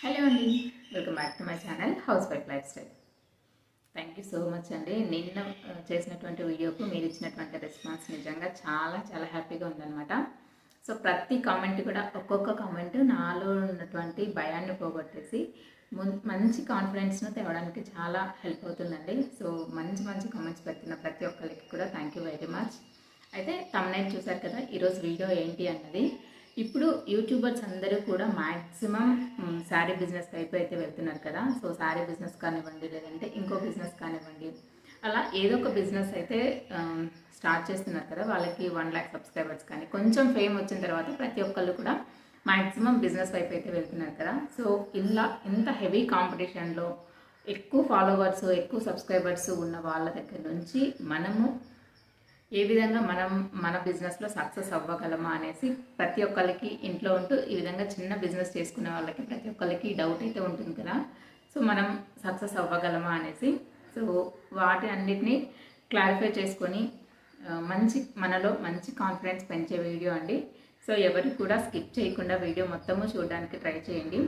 Hello అండి. Welcome back to my channel housewife lifestyle. Thank you so much అండి. నిన్న చేసినటువంటి వీడియోకు మీరు ఇచ్చినటువంటి రెస్పాన్స్ నిజంగా చాలా చాలా హ్యాపీగా ఉందన్నమాట. సో ప్రతి కామెంట్ కూడా ఒక్కొక్క కామెంట్ నాలో ఉన్నటువంటి భయాన్ని పోగొట్టేసి మంచి కాన్ఫిడెన్స్ను తేవడానికి చాలా హెల్ప్ అవుతుందండి. సో మంచి మంచి కామెంట్స్ పెడుతున్న ప్రతి ఒక్కరికి కూడా థ్యాంక్ యూ వెరీ మచ్. అయితే తమ్నైల్ చూసారు కదా ఈరోజు వీడియో ఏంటి అన్నది. ఇప్పుడు యూట్యూబర్స్ అందరూ కూడా మ్యాక్సిమం శారీ బిజినెస్ వైపు అయితే వెళ్తున్నారు కదా. సో శారీ బిజినెస్ కానివ్వండి లేదంటే ఇంకో బిజినెస్ కానివ్వండి అలా ఏదో ఒక బిజినెస్ అయితే స్టార్ట్ చేస్తున్నారు కదా. వాళ్ళకి వన్ ల్యాక్ సబ్స్క్రైబర్స్ కానీ కొంచెం ఫేమ్ వచ్చిన తర్వాత ప్రతి ఒక్కళ్ళు కూడా మ్యాక్సిమం బిజినెస్ వైపు అయితే వెళ్తున్నారు కదా. సో ఇలా ఇంత హెవీ కాంపిటీషన్లో ఎక్కువ ఫాలోవర్స్ ఎక్కువ సబ్స్క్రైబర్స్ ఉన్న వాళ్ళ దగ్గర నుంచి మనము ఏ విధంగా మనం మన బిజినెస్లో సక్సెస్ అవ్వగలమా అనేసి ప్రతి ఒక్కరికి ఇంట్లో ఉంటూ ఈ విధంగా చిన్న బిజినెస్ చేసుకునే వాళ్ళకి ప్రతి ఒక్కరికి డౌట్ అయితే ఉంటుంది కదా. సో మనం సక్సెస్ అవ్వగలమా అనేసి. సో వాటి అన్నిటినీ క్లారిఫై చేసుకొని మంచి మనలో మంచి కాన్ఫిడెన్స్ పెంచే వీడియో అండి. సో ఎవరికి కూడా స్కిప్ చేయకుండా వీడియో మొత్తము చూడడానికి ట్రై చేయండి.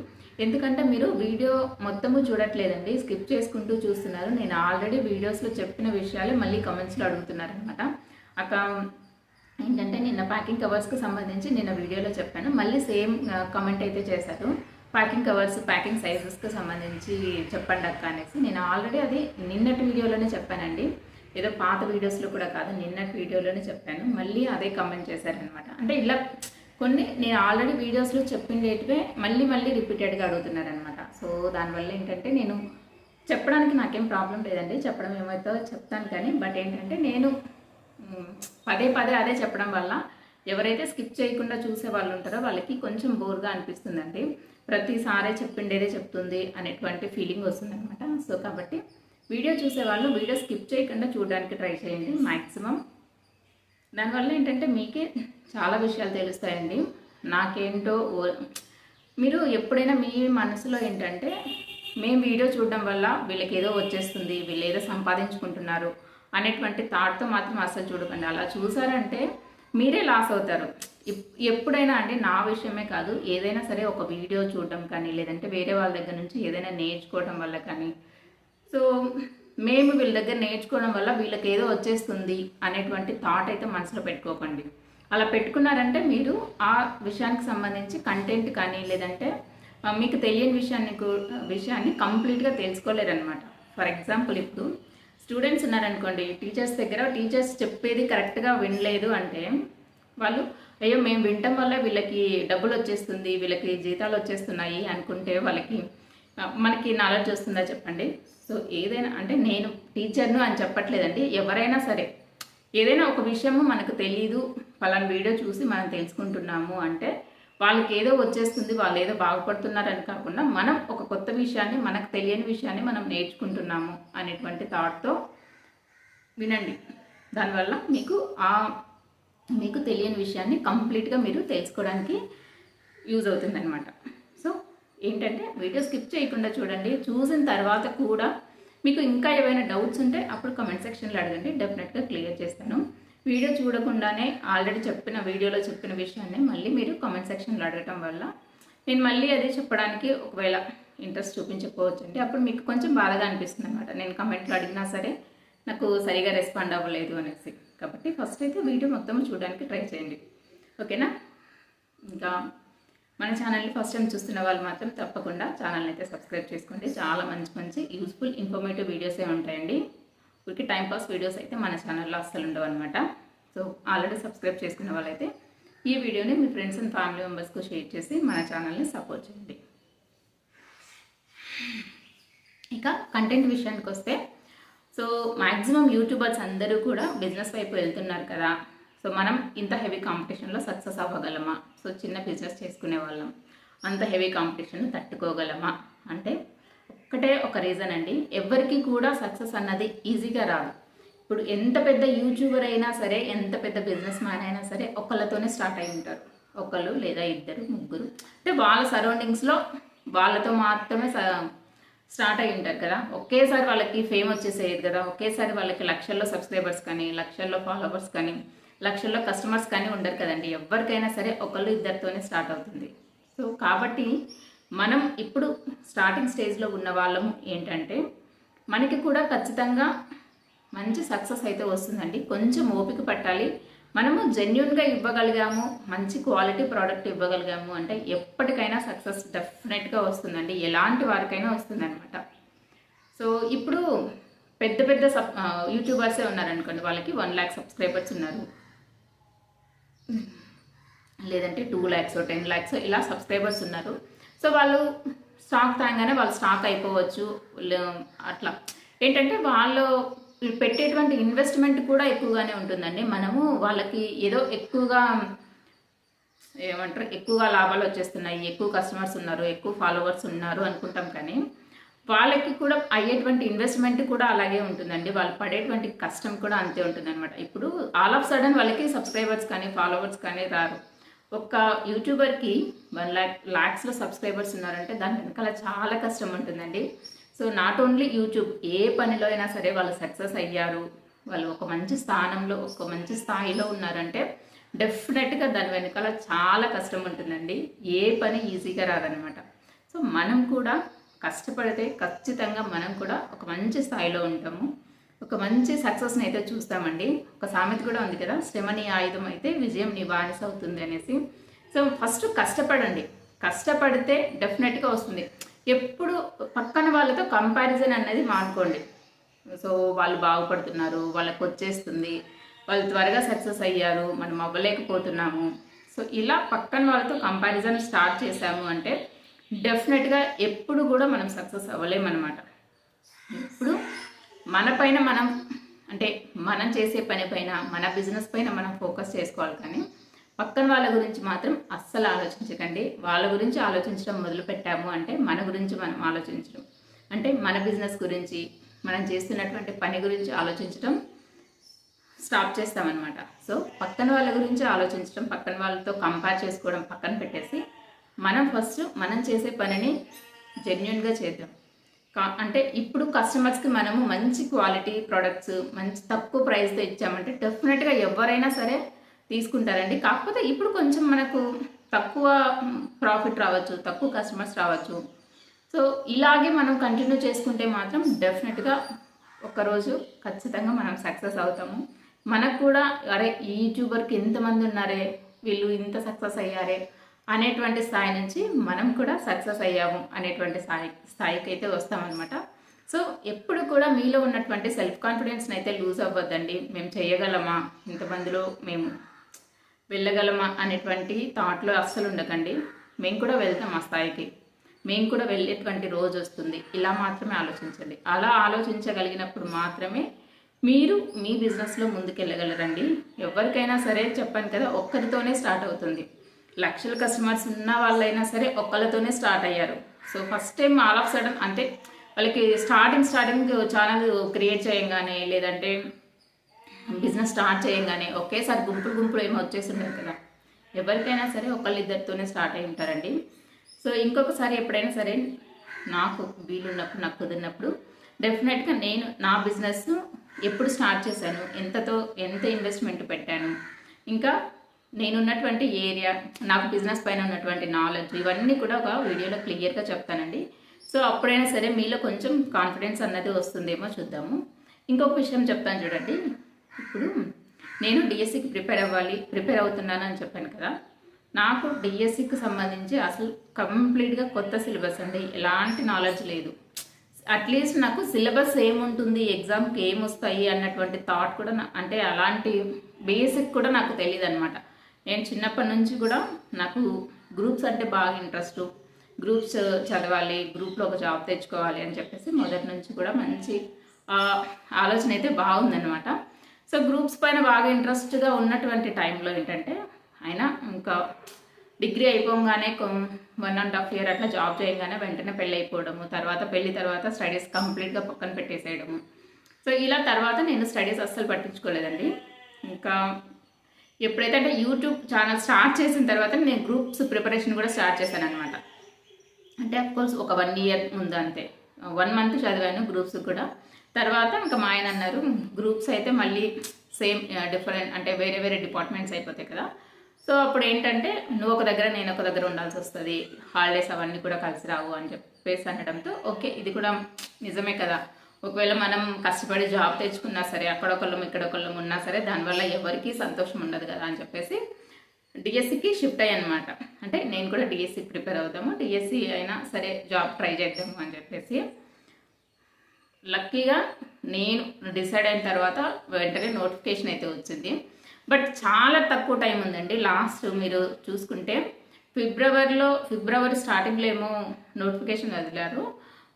ఎందుకంటే మీరు వీడియో మొత్తము చూడట్లేదండి స్కిప్ చేసుకుంటూ చూస్తున్నారు. నేను ఆల్రెడీ వీడియోస్లో చెప్పిన విషయాలు మళ్ళీ కమెంట్స్లో అడుగుతున్నారనమాట. అక్క ఏంటంటే నిన్న ప్యాకింగ్ కవర్స్కి సంబంధించి నిన్న వీడియోలో చెప్పాను. మళ్ళీ సేమ్ కమెంట్ అయితే చేశారు. ప్యాకింగ్ కవర్స్ ప్యాకింగ్ సైజెస్కి సంబంధించి చెప్పండి అక్క అనేసి. నేను ఆల్రెడీ అది నిన్నటి వీడియోలోనే చెప్పానండి. ఏదో పాత వీడియోస్లో కూడా కాదు నిన్నటి వీడియోలోనే చెప్పాను. మళ్ళీ అదే కమెంట్ చేశారనమాట అంటే ఇలా కొన్ని నేను ఆల్రెడీ వీడియోస్లో చెప్పినవే మళ్ళీ మళ్ళీ రిపీటెడ్గా అడుగుతున్నారనమాట సో దానివల్ల ఏంటంటే నేను చెప్పడానికి నాకేం ప్రాబ్లం లేదండి. చెప్పడం ఏమైతే చెప్తాను కానీ బట్ ఏంటంటే నేను పదే పదే అదే చెప్పడం వల్ల ఎవరైతే స్కిప్ చేయకుండా చూసే వాళ్ళు ఉంటారో వాళ్ళకి కొంచెం బోర్గా అనిపిస్తుందండి. ప్రతిసారే చెప్పిండేదే చెప్తుంది అనేటువంటి ఫీలింగ్ వస్తుందన్నమాట. సో కాబట్టి వీడియో చూసే వాళ్ళు వీడియో స్కిప్ చేయకుండా చూడడానికి ట్రై చేయండి మ్యాక్సిమం దానివల్ల ఏంటంటే మీకే చాలా విషయాలు తెలుస్తాయండి. నాకేంటో ఓ- మీరు ఎప్పుడైనా మీ మనసులో ఏంటంటే మేము వీడియో చూడడం వల్ల వీళ్ళకి ఏదో వచ్చేస్తుంది వీళ్ళు ఏదో సంపాదించుకుంటున్నారు అనేటువంటి థాట్తో మాత్రం అసలు చూడకండి. అలా చూసారంటే మీరే లాస్ అవుతారు. ఎప్పుడైనా అండి నా విషయమే కాదు ఏదైనా సరే ఒక వీడియో చూడడం కానీ లేదంటే వేరే వాళ్ళ దగ్గర నుంచి ఏదైనా నేర్చుకోవడం వల్ల కానీ. సో మేము వీళ్ళ దగ్గర నేర్చుకోవడం వల్ల వీళ్ళకి ఏదో వచ్చేస్తుంది అనేటువంటి థాట్ అయితే మనసులో పెట్టుకోకండి. అలా పెట్టుకున్నారంటే మీరు ఆ విషయానికి సంబంధించి కంటెంట్ కానీ లేదంటే మీకు తెలియని విషయాన్ని కూ- విషయాన్ని కంప్లీట్గా తెలుసుకోలేరనమాట ఫర్ ఎగ్జాంపుల్ ఇప్పుడు స్టూడెంట్స్ ఉన్నారనుకోండి టీచర్స్ దగ్గర టీచర్స్ చెప్పేది కరెక్ట్గా వినలేదు అంటే వాళ్ళు అయ్యో మేము వినటం వల్ల వీళ్ళకి డబ్బులు వచ్చేస్తుంది వీళ్ళకి జీతాలు వచ్చేస్తున్నాయి అనుకుంటే వాళ్ళకి మనకి నాలెడ్జ్ వస్తుందా చెప్పండి? సో ఏదైనా అంటే నేను టీచర్ను అని చెప్పట్లేదండి ఎవరైనా సరే. ఏదైనా ఒక విషయము మనకు తెలియదు పలానా వీడియో చూసి మనం తెలుసుకుంటున్నాము అంటే వాళ్ళకి ఏదో వచ్చేస్తుంది వాళ్ళు ఏదో బాగుపడుతున్నారని కాకుండా మనం ఒక కొత్త విషయాన్ని మనకు తెలియని విషయాన్ని మనం నేర్చుకుంటున్నాము అనేటువంటి థాట్తో వినండి. దానివల్ల మీకు ఆ మీకు తెలియని విషయాన్ని కంప్లీట్గా మీరు తెలుసుకోవడానికి యూజ్ అవుతుందన్నమాట. సో ఏంటంటే వీడియో స్కిప్ చేయకుండా చూడండి. చూసిన తర్వాత కూడా మీకు ఇంకా ఏవైనా డౌట్స్ ఉంటే అప్పుడు కమెంట్ సెక్షన్లో అడగండి. డెఫినెట్గా క్లియర్ చేస్తాను. వీడియో చూడకుండానే ఆల్రెడీ చెప్పిన వీడియోలో చెప్పిన విషయాన్ని మళ్ళీ మీరు కామెంట్ సెక్షన్లో అడగటం వల్ల నేను మళ్ళీ అదే చెప్పడానికి ఒకవేళ ఇంట్రెస్ట్ చూపించకపోవచ్చు అంటే అప్పుడు మీకు కొంచెం బాధగా అనిపిస్తుంది అనమాట నేను కమెంట్లో అడిగినా సరే నాకు సరిగా రెస్పాండ్ అవ్వలేదు అనేసి. కాబట్టి ఫస్ట్ అయితే వీడియో మొత్తం చూడడానికి ట్రై చేయండి. ఓకేనా? ఇంకా మన ఛానల్ని ఫస్ట్ టైం చూస్తున్న వాళ్ళు మాత్రం తప్పకుండా ఛానల్ని అయితే సబ్స్క్రైబ్ చేసుకోండి. చాలా మంచి మంచి యూస్ఫుల్ ఇన్ఫర్మేటివ్ వీడియోసే ఉంటాయండి. ఊరికి టైంపాస్ వీడియోస్ అయితే మన ఛానల్లో అస్సలు ఉండవు అనమాట సో ఆల్రెడీ సబ్స్క్రైబ్ చేసుకున్న వాళ్ళైతే ఈ వీడియోని మీ ఫ్రెండ్స్ అండ్ ఫ్యామిలీ మెంబర్స్కు షేర్ చేసి మన ఛానల్ని సపోర్ట్ చేయండి. ఇక కంటెంట్ విషయానికి వస్తే సో మ్యాక్సిమం యూట్యూబర్స్ అందరూ కూడా బిజినెస్ వైపు వెళ్తున్నారు కదా. సో మనం ఇంత హెవీ కాంపిటీషన్లో సక్సెస్ అవ్వగలమా? సో చిన్న బిజినెస్ చేసుకునే వాళ్ళం. అంత హెవీ కాంపిటీషన్ తట్టుకోగలమా? అంటే ఒక్కటే ఒక రీజన్ అండి. ఎవరికి కూడా సక్సెస్ అన్నది ఈజీగా రాదు. ఇప్పుడు ఎంత పెద్ద యూట్యూబర్ అయినా సరే ఎంత పెద్ద బిజినెస్ మ్యాన్ అయినా సరే ఒకళ్ళతోనే స్టార్ట్ అయి ఉంటారు. ఒకళ్ళు లేదా ఇద్దరు ముగ్గురు. అంటే వాళ్ళ సరౌండింగ్స్లో వాళ్ళతో మాత్రమే స- స్టార్ట్ అయి ఉంటారు కదా. ఒకేసారి వాళ్ళకి ఫేమ్ వచ్చేసేది కదా. ఒకేసారి వాళ్ళకి లక్షల్లో సబ్స్క్రైబర్స్ కానీ లక్షల్లో ఫాలోవర్స్ కానీ లక్షల్లో కస్టమర్స్ కానీ ఉండరు కదండి. ఎవరికైనా సరే ఒకళ్ళు ఇద్దరితోనే స్టార్ట్ అవుతుంది. సో కాబట్టి మనం ఇప్పుడు స్టార్టింగ్ స్టేజ్లో ఉన్న వాళ్ళం ఏంటంటే మనకి కూడా ఖచ్చితంగా మంచి సక్సెస్ అయితే వస్తుందండి. కొంచెం ఓపిక పట్టాలి. మనము జెన్యున్గా ఇవ్వగలిగాము మంచి క్వాలిటీ ప్రోడక్ట్ ఇవ్వగలిగాము అంటే ఎప్పటికైనా సక్సెస్ డెఫినెట్గా వస్తుందండి. ఎలాంటి వారికైనా వస్తుందన్నమాట. సో ఇప్పుడు పెద్ద పెద్ద సబ్ యూట్యూబర్సే ఉన్నారనుకోండి వాళ్ళకి వన్ ల్యాక్ సబ్స్క్రైబర్స్ ఉన్నారు. లేదంటే టూ ల్యాక్స్ టెన్ ల్యాక్స్ ఇలా సబ్స్క్రైబర్స్ ఉన్నారు. సో వాళ్ళు స్టాక్ తాగానే వాళ్ళు స్టాక్ అయిపోవచ్చు. అట్లా. ఏంటంటే వాళ్ళు పెట్టేటువంటి ఇన్వెస్ట్మెంట్ కూడా ఎక్కువగానే ఉంటుందండి. మనము వాళ్ళకి ఏదో ఎక్కువగా ఏమంటారు? ఎక్కువగా లాభాలు వచ్చేస్తున్నాయి. ఎక్కువ కస్టమర్స్ ఉన్నారు. ఎక్కువ ఫాలోవర్స్ ఉన్నారు అనుకుంటాం కానీ వాళ్ళకి కూడా అయ్యేటువంటి ఇన్వెస్ట్మెంట్ కూడా అలాగే ఉంటుందండి. వాళ్ళు పడేటువంటి కష్టం కూడా అంతే ఉంటుందన్నమాట. ఇప్పుడు ఆల్ ఆఫ్ సడన్ వాళ్ళకి సబ్స్క్రైబర్స్ కానీ ఫాలోవర్స్ కానీ రారు. ఒక్క యూట్యూబర్కి వన్ ల్యాక్ ల్యాక్స్లో సబ్స్క్రైబర్స్ ఉన్నారంటే దాని వెనకాల చాలా కష్టం ఉంటుందండి. సో నాట్ ఓన్లీ యూట్యూబ్ ఏ పనిలో అయినా సరే వాళ్ళు సక్సెస్ అయ్యారు. వాళ్ళు ఒక మంచి స్థానంలో ఒక మంచి స్థాయిలో ఉన్నారంటే డెఫినెట్గా దాని వెనకాల చాలా కష్టం ఉంటుందండి. ఏ పని ఈజీగా రాదనమాట. సో మనం కూడా కష్టపడితే ఖచ్చితంగా మనం కూడా ఒక మంచి స్థాయిలో ఉంటాము. ఒక మంచి సక్సెస్ని అయితే చూస్తామండి. ఒక సామెత కూడా ఉంది కదా శ్రమ నీ ఆయుధం అయితే విజయం నీ బానిస అవుతుంది అనేసి. సో ఫస్ట్ కష్టపడండి. కష్టపడితే డెఫినెట్గా వస్తుంది. ఎప్పుడు పక్కన వాళ్ళతో కంపారిజన్ అనేది మానుకోండి. సో వాళ్ళు బాగుపడుతున్నారు వాళ్ళకి వచ్చేస్తుంది వాళ్ళు త్వరగా సక్సెస్ అయ్యారు మనం అవ్వలేకపోతున్నాము. సో ఇలా పక్కన వాళ్ళతో కంపారిజన్ స్టార్ట్ చేశాము అంటే డెఫినెట్గా ఎప్పుడు కూడా మనం సక్సెస్ అవ్వలేమన్నమాట. ఇప్పుడు మన పైన మనం అంటే మనం చేసే పని పైన మన బిజినెస్ పైన మనం ఫోకస్ చేసుకోవాలి కానీ పక్కన వాళ్ళ గురించి మాత్రం అస్సలు ఆలోచించకండి. వాళ్ళ గురించి ఆలోచించడం మొదలు పెట్టాము అంటే మన గురించి మనం ఆలోచించడం. అంటే మన బిజినెస్ గురించి మనం చేస్తున్నటువంటి పని గురించి ఆలోచించడం స్టాప్ చేస్తామన్నమాట. సో పక్కన వాళ్ళ గురించి ఆలోచించడం పక్కన వాళ్ళతో కంపేర్ చేసుకోవడం పక్కన పెట్టేసి మనం ఫస్ట్ మనం చేసే పనిని జెన్యున్గా చేద్దాం. అంటే ఇప్పుడు కస్టమర్స్కి మనము మంచి క్వాలిటీ ప్రొడక్ట్స్ మంచి తక్కువ ప్రైస్తో ఇచ్చామంటే డెఫినెట్గా ఎవరైనా సరే తీసుకుంటారండి. కాకపోతే ఇప్పుడు కొంచెం మనకు తక్కువ ప్రాఫిట్ రావచ్చు తక్కువ కస్టమర్స్ రావచ్చు. సో ఇలాగే మనం కంటిన్యూ చేసుకుంటే మాత్రం డెఫినెట్గా ఒకరోజు ఖచ్చితంగా మనం సక్సెస్ అవుతాము. మనకు కూడా అరే ఈ యూట్యూబర్కి ఎంతమంది ఉన్నారే వీళ్ళు ఇంత సక్సెస్ అయ్యారే అనేటువంటి స్థాయి నుంచి మనం కూడా సక్సెస్ అయ్యాము అనేటువంటి స్థాయి స్థాయికి అయితే వస్తామన్నమాట. సో ఎప్పుడు కూడా మీలో ఉన్నటువంటి సెల్ఫ్ కాన్ఫిడెన్స్ని అయితే లూజ్ అవ్వద్దండి. మేము చేయగలమా? ఇంతమందిలో మేము వెళ్ళగలమా? అనేటువంటి థాట్లో అస్సలు ఉండకండి. మేము కూడా వెళ్తాం ఆ స్థాయికి. మేము కూడా వెళ్ళేటువంటి రోజు వస్తుంది. ఇలా మాత్రమే ఆలోచించండి. అలా ఆలోచించగలిగినప్పుడు మాత్రమే మీరు మీ బిజినెస్లో ముందుకెళ్ళగలరండి. ఎవరికైనా సరే చెప్పాను కదా ఒక్కరితోనే స్టార్ట్ అవుతుంది. లక్షల కస్టమర్స్ ఉన్న వాళ్ళైనా సరే ఒక్కరితోనే స్టార్ట్ అయ్యారు. So first time all of sudden అంటే వాళ్ళకి స్టార్టింగ్ స్టార్టింగ్ ఛానల్ క్రియేట్ చేయంగానే లేదంటే బిజినెస్ స్టార్ట్ చేయంగానే ఒకేసారి గుంపులు గుంపులు ఏమో వచ్చేసి కదా. ఎవరికైనా సరే ఒకళ్ళిద్దరితోనే స్టార్ట్ అయి ఉంటారండి. సో ఇంకొకసారి ఎప్పుడైనా సరే నాకు వీలున్నప్పుడు నాకు కుదిరినప్పుడు డెఫినెట్గా నేను నా బిజినెస్ ఎప్పుడు స్టార్ట్ చేశాను ఎంతతో ఎంత ఇన్వెస్ట్మెంట్ పెట్టాను. ఇంకా నేనున్నటువంటి ఏరియా నాకు బిజినెస్ పైన ఉన్నటువంటి నాలెడ్జ్ ఇవన్నీ కూడా ఒక వీడియోలో క్లియర్గా చెప్తానండి. సో అప్పుడైనా సరే మీలో కొంచెం కాన్ఫిడెన్స్ అన్నది వస్తుందేమో చూద్దాము. ఇంకొక విషయం చెప్తాను చూడండి. ఇప్పుడు నేను డిఎస్సికి ప్రిపేర్ అవ్వాలి ప్రిపేర్ అవుతున్నాను అని చెప్పాను కదా. నాకు డిఎస్సికి సంబంధించి అసలు కంప్లీట్గా కొత్త సిలబస్ అండి. ఎలాంటి నాలెడ్జ్ లేదు. అట్లీస్ట్ నాకు సిలబస్ ఏముంటుంది ఎగ్జామ్కి ఏమొస్తాయి అన్నటువంటి థాట్ కూడా నా- అంటే అలాంటి బేసిక్ కూడా నాకు తెలియదు అనమాట నేను చిన్నప్పటి నుంచి కూడా నాకు గ్రూప్స్ అంటే బాగా ఇంట్రెస్ట్ గ్రూప్స్ చదవాలి గ్రూప్లో ఒక జాబ్ తెచ్చుకోవాలి అని చెప్పేసి మొదటి నుంచి కూడా మంచి ఆలోచన అయితే బాగుందన్నమాట. సో గ్రూప్స్ పైన బాగా ఇంట్రెస్ట్గా ఉన్నటువంటి టైంలో ఏంటంటే ఆయన ఇంకా డిగ్రీ అయిపోగానే వన్ అండ్ హాఫ్ ఇయర్ అట్లా జాబ్ చేయగానే వెంటనే పెళ్ళి అయిపోవడము తర్వాత పెళ్ళి తర్వాత స్టడీస్ కంప్లీట్గా పక్కన పెట్టేసేయడము. సో ఇలా తర్వాత నేను స్టడీస్ అస్సలు పట్టించుకోలేదండి. ఇంకా ఎప్పుడైతే అంటే యూట్యూబ్ ఛానల్ స్టార్ట్ చేసిన తర్వాత నేను గ్రూప్స్ ప్రిపరేషన్ కూడా స్టార్ట్ చేశాను అనమాట అంటే అఫ్కోర్స్ ఒక వన్ ఇయర్ ముందు అంతే. వన్ మంత్ చదివాను గ్రూప్స్ కూడా. తర్వాత ఇంకా మా ఆయన అన్నారు గ్రూప్స్ అయితే మళ్ళీ సేమ్ డిఫరెంట్ అంటే వేరే వేరే డిపార్ట్మెంట్స్ అయిపోతాయి కదా. సో అప్పుడు ఏంటంటే నువ్వు ఒక దగ్గర నేను ఒక దగ్గర ఉండాల్సి వస్తుంది. హాలిడేస్ అవన్నీ కూడా కలిసి రావు అని చెప్పేసి అనడంతో ఓకే ఇది కూడా నిజమే కదా. ఒకవేళ మనం కష్టపడి జాబ్ తెచ్చుకున్నా సరే అక్కడొకళ్ళం ఇక్కడొకళ్ళం ఉన్నా సరే దానివల్ల ఎవరికీ సంతోషం ఉండదు కదా అని చెప్పేసి డిఎస్సికి షిఫ్ట్ అయ్యి అనమాట అంటే నేను కూడా డిఎస్సి ప్రిపేర్ అవుతాము డిఎస్సి అయినా సరే జాబ్ ట్రై చేద్దాము అని చెప్పేసి లక్కీగా నేను డిసైడ్ అయిన తర్వాత వెంటనే నోటిఫికేషన్ అయితే వచ్చింది. బట్ చాలా తక్కువ టైం ఉందండి. లాస్ట్ మీరు చూసుకుంటే ఫిబ్రవరిలో ఫిబ్రవరి స్టార్టింగ్లో ఏమో నోటిఫికేషన్ వదిలారు.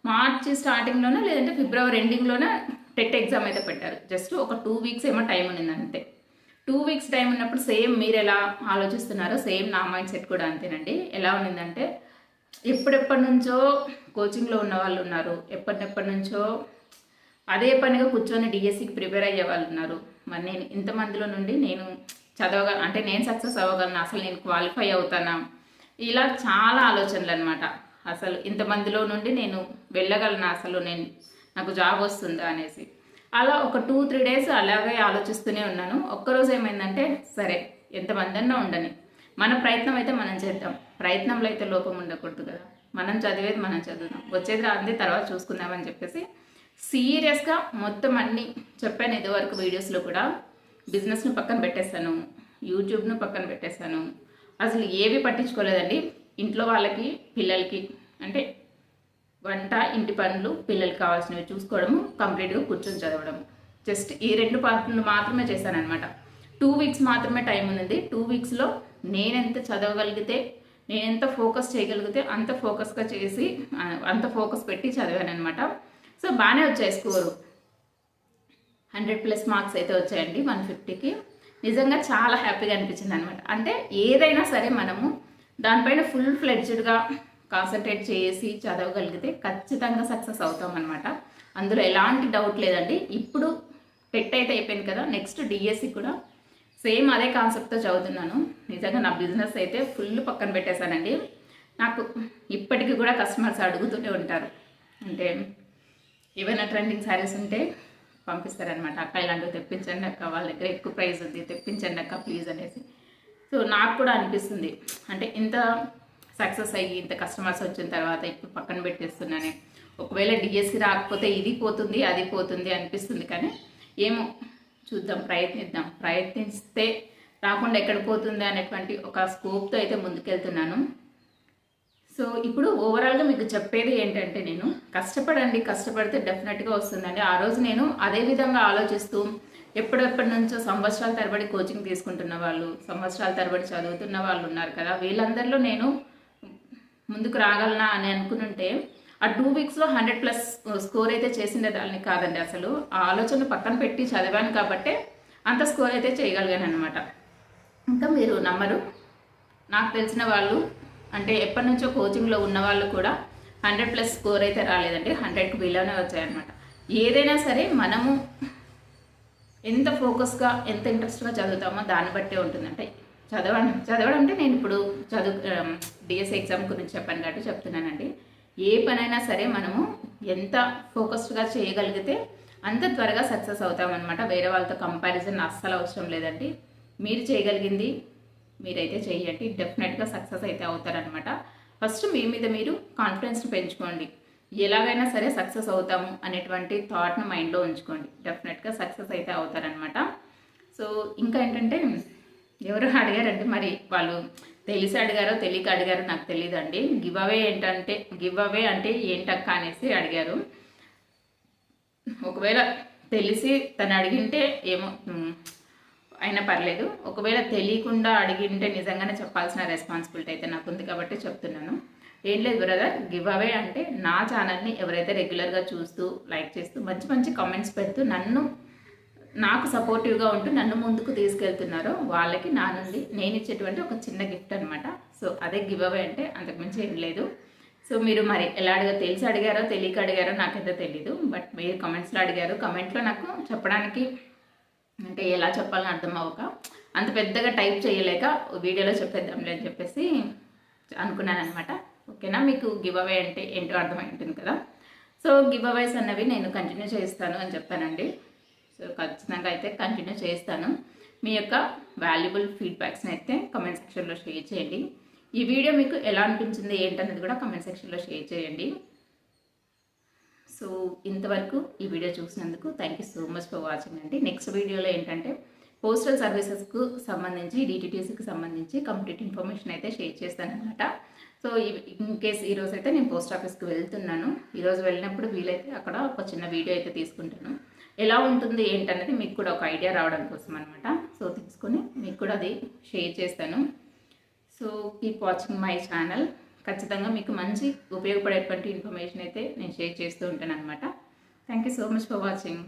మార్చి స్టార్టింగ్లోనే లేదంటే ఫిబ్రవరి ఎండింగ్లోనే టెట్ ఎగ్జామ్ అయితే పెట్టారు. జస్ట్ ఒక టూ వీక్స్ ఏమో టైం ఉంది అంతే. టూ వీక్స్ టైం ఉన్నప్పుడు సేమ్ మీరు ఎలా ఆలోచిస్తున్నారో సేమ్ నా మైండ్ సెట్ కూడా అంతేనండి. ఎలా ఉన్నిందంటే ఎప్పుడెప్పటి నుంచో కోచింగ్లో ఉన్న వాళ్ళు ఉన్నారు. ఎప్పటినెప్పటి నుంచో అదే పనిగా కూర్చొని డిఎస్సికి ప్రిపేర్ అయ్యే వాళ్ళు ఉన్నారు. మరి నేను ఇంతమందిలో నుండి నేను చదవగల అంటే నేను సక్సెస్ అవ్వగలను అసలు నేను క్వాలిఫై అవుతానా? ఇలా చాలా ఆలోచనలు అనమాట అసలు ఇంతమందిలో నుండి నేను వెళ్ళగలను? అసలు నేను నాకు జాబ్ వస్తుందా అనేసి. అలా ఒక టూ త్రీ డేస్ అలాగే ఆలోచిస్తూనే ఉన్నాను. ఒక్కరోజు ఏమైందంటే సరే ఎంతమందన్నా ఉండని. మన ప్రయత్నం అయితే మనం చేద్దాం. ప్రయత్నంలో అయితే లోపం ఉండకూడదు కదా. మనం చదివేది మనం చదువుదాం. వచ్చేది రాంది తర్వాత చూసుకుందామని చెప్పేసి సీరియస్గా మొత్తం అన్నీ చెప్పాను ఇదివరకు వీడియోస్లో కూడా. బిజినెస్ను పక్కన పెట్టేశాను. యూట్యూబ్ను పక్కన పెట్టేశాను. అసలు ఏవి పట్టించుకోలేదండి. ఇంట్లో వాళ్ళకి పిల్లలకి అంటే వంట ఇంటి పనులు పిల్లలకి కావాల్సినవి చూసుకోవడము కంప్లీట్గా కూర్చొని చదవడం జస్ట్ ఈ రెండు పార్ట్లు మాత్రమే చేశానమాట టూ వీక్స్ మాత్రమే టైం ఉంది టూ వీక్స్లో నేనెంత చదవగలిగితే నేనెంత ఫోకస్ చేయగలిగితే అంత ఫోకస్గా చేసి అంత ఫోకస్ పెట్టి చదివాను అనమాట సో బాగానే వచ్చాయి స్కోరు. హండ్రెడ్ ప్లస్ మార్క్స్ అయితే వచ్చాయండి వన్ ఫిఫ్టీకి. నిజంగా చాలా హ్యాపీగా అనిపించింది అనమాట అంటే ఏదైనా సరే మనము దానిపైన ఫుల్ ఫ్లెడ్జ్డ్గా కాన్సన్ట్రేట్ చేసి చదవగలిగితే ఖచ్చితంగా సక్సెస్ అవుతాం అనమాట అందులో ఎలాంటి డౌట్ లేదండి. ఇప్పుడు టెట్ అయితే అయిపోయింది కదా నెక్స్ట్ డిఎస్సి కూడా సేమ్ అదే కాన్సెప్ట్తో చదువుతున్నాను. నిజంగా నా బిజినెస్ అయితే ఫుల్ పక్కన పెట్టేశానండి. నాకు ఇప్పటికీ కూడా కస్టమర్స్ అడుగుతూనే ఉంటారు. అంటే ఏమైనా ట్రెండింగ్ శారీస్ ఉంటే పంపిస్తారనమాట అక్క ఇలాంటివి తెప్పించండి అక్క వాళ్ళ దగ్గర ఎక్కువ ప్రైస్ ఉంది తెప్పించండి అక్క ప్లీజ్ అనేసి. సో నాకు కూడా అనిపిస్తుంది. అంటే ఇంత సక్సెస్ అయ్యి ఇంత కస్టమర్స్ వచ్చిన తర్వాత ఇప్పుడు పక్కన పెట్టేస్తున్నానే. ఒకవేళ డిఎస్సి రాకపోతే ఇది పోతుంది అది పోతుంది అనిపిస్తుంది. కానీ ఏమో చూద్దాం ప్రయత్నిద్దాం. ప్రయత్నిస్తే రాకుండా ఎక్కడ పోతుంది అనేటువంటి ఒక స్కోప్తో అయితే ముందుకెళ్తున్నాను. సో ఇప్పుడు ఓవరాల్గా మీకు చెప్పేది ఏంటంటే నేను కష్టపడండి కష్టపడితే డెఫినెట్గా వస్తుందండి. ఆ రోజు నేను అదే విధంగా ఆలోచిస్తూ ఎప్పుడెప్పటి నుంచో సంవత్సరాల తరబడి కోచింగ్ తీసుకుంటున్న వాళ్ళు సంవత్సరాల తరబడి చదువుతున్న వాళ్ళు ఉన్నారు కదా. వీళ్ళందరిలో నేను ముందుకు రాగలనా అని అనుకుంటే ఆ టూ వీక్స్లో హండ్రెడ్ ప్లస్ స్కోర్ అయితే చేసిండే దాన్ని కాదండి అసలు. ఆ ఆలోచన పక్కన పెట్టి చదివాను కాబట్టే అంత స్కోర్ అయితే చేయగలిగాను అనమాట ఇంకా మీరు నమ్మరు. నాకు తెలిసిన వాళ్ళు అంటే ఎప్పటి నుంచో కోచింగ్లో ఉన్న వాళ్ళు కూడా హండ్రెడ్ ప్లస్ స్కోర్ అయితే రాలేదండి. హండ్రెడ్కి బిలోనే వచ్చాయన్నమాట. ఏదైనా సరే మనము ఎంత ఫోకస్గా ఎంత ఇంట్రెస్ట్గా చదువుతామో దాన్ని బట్టే ఉంటుంది. అంటే చదవడం చదవడం అంటే నేను ఇప్పుడు చదువు డిఎస్సి ఎగ్జామ్ గురించి చెప్పాను కాబట్టి చెప్తున్నానండి. ఏ పనైనా సరే మనము ఎంత ఫోకస్డ్గా చేయగలిగితే అంత త్వరగా సక్సెస్ అవుతామన్నమాట. వేరే వాళ్ళతో కంపారిజన్ అస్సలు అవసరం లేదండి. మీరు చేయగలిగింది మీరైతే చేయండి. డెఫినెట్గా సక్సెస్ అయితే అవుతారనమాట ఫస్ట్ మీ మీద మీరు కాన్ఫిడెన్స్ని పెంచుకోండి. ఎలాగైనా సరే సక్సెస్ అవుతాము అనేటువంటి థాట్ను మైండ్లో ఉంచుకోండి. డెఫినెట్గా సక్సెస్ అయితే అవుతారనమాట సో ఇంకా ఏంటంటే ఎవరు అడిగారంటే మరి వాళ్ళు తెలిసి అడిగారో తెలియక అడిగారో నాకు తెలియదండి గివ్ అవే ఏంటంటే గివ్ అవే అంటే ఏంటక్క అనేసి అడిగారు. ఒకవేళ తెలిసి తను అడిగింటే ఏమో అయినా పర్లేదు. ఒకవేళ తెలియకుండా అడిగింటే నిజంగానే చెప్పాల్సిన రెస్పాన్సిబిలిటీ అయితే నాకు ఉంది కాబట్టి చెప్తున్నాను. ఏం లేదు బ్రదర్ గివ్ అవే అంటే నా ఛానల్ని ఎవరైతే రెగ్యులర్గా చూస్తూ లైక్ చేస్తూ మంచి మంచి కామెంట్స్ పెడుతూ నన్ను నాకు సపోర్టివ్గా ఉంటూ నన్ను ముందుకు తీసుకెళ్తున్నారో వాళ్ళకి నా నుండి నేను ఇచ్చేటువంటి ఒక చిన్న గిఫ్ట్ అనమాట సో అదే గివ్ అవే అంటే అంతకుమించి ఏం లేదు. సో మీరు మరి ఎలా అడిగా తెలిసి అడిగారో తెలియక అడిగారో నాకైతే తెలీదు. బట్ మీరు కమెంట్స్లో అడిగారు. కమెంట్లో నాకు చెప్పడానికి అంటే ఎలా చెప్పాలని అర్థం అవ్వక అంత పెద్దగా టైప్ చేయలేక వీడియోలో చెప్పేద్దాంలే అని చెప్పేసి అనుకున్నాను అనమాట ఓకేనా? మీకు గివ్ అవే అంటే ఏంటో అర్థమై ఉంటుంది కదా? సో గివ్ అవేస్ అన్నవి నేను కంటిన్యూ చేస్తాను అని చెప్పానండి. సో ఖచ్చితంగా అయితే కంటిన్యూ చేస్తాను. మీ యొక్క వాల్యుబుల్ ఫీడ్బ్యాక్స్ని అయితే కమెంట్ సెక్షన్లో షేర్ చేయండి. ఈ వీడియో మీకు ఎలా అనిపించింది ఏంటనేది కూడా కమెంట్ సెక్షన్లో షేర్ చేయండి. సో ఇంతవరకు ఈ వీడియో చూసినందుకు thank you so much for watching అండి. నెక్స్ట్ వీడియోలో ఏంటంటే పోస్టల్ సర్వీసెస్కు సంబంధించి డిటిటీసీకి సంబంధించి కంప్లీట్ ఇన్ఫర్మేషన్ అయితే షేర్ చేస్తానమాట సో ఇన్ కేస్ ఈరోజు అయితే నేను పోస్ట్ ఆఫీస్కి వెళ్తున్నాను. ఈరోజు వెళ్ళినప్పుడు వీలైతే అక్కడ ఒక చిన్న వీడియో అయితే తీసుకుంటాను. ఎలా ఉంటుంది ఏంటనేది మీకు కూడా ఒక ఐడియా రావడం కోసం అనమాట సో తీసుకొని మీకు కూడా అది షేర్ చేస్తాను. So keep watching my channel. ఖచ్చితంగా మీకు మంచి ఉపయోగపడేటువంటి ఇన్ఫర్మేషన్ అయితే నేను షేర్ చేస్తూ ఉంటాను అనమాట thank you so much for watching.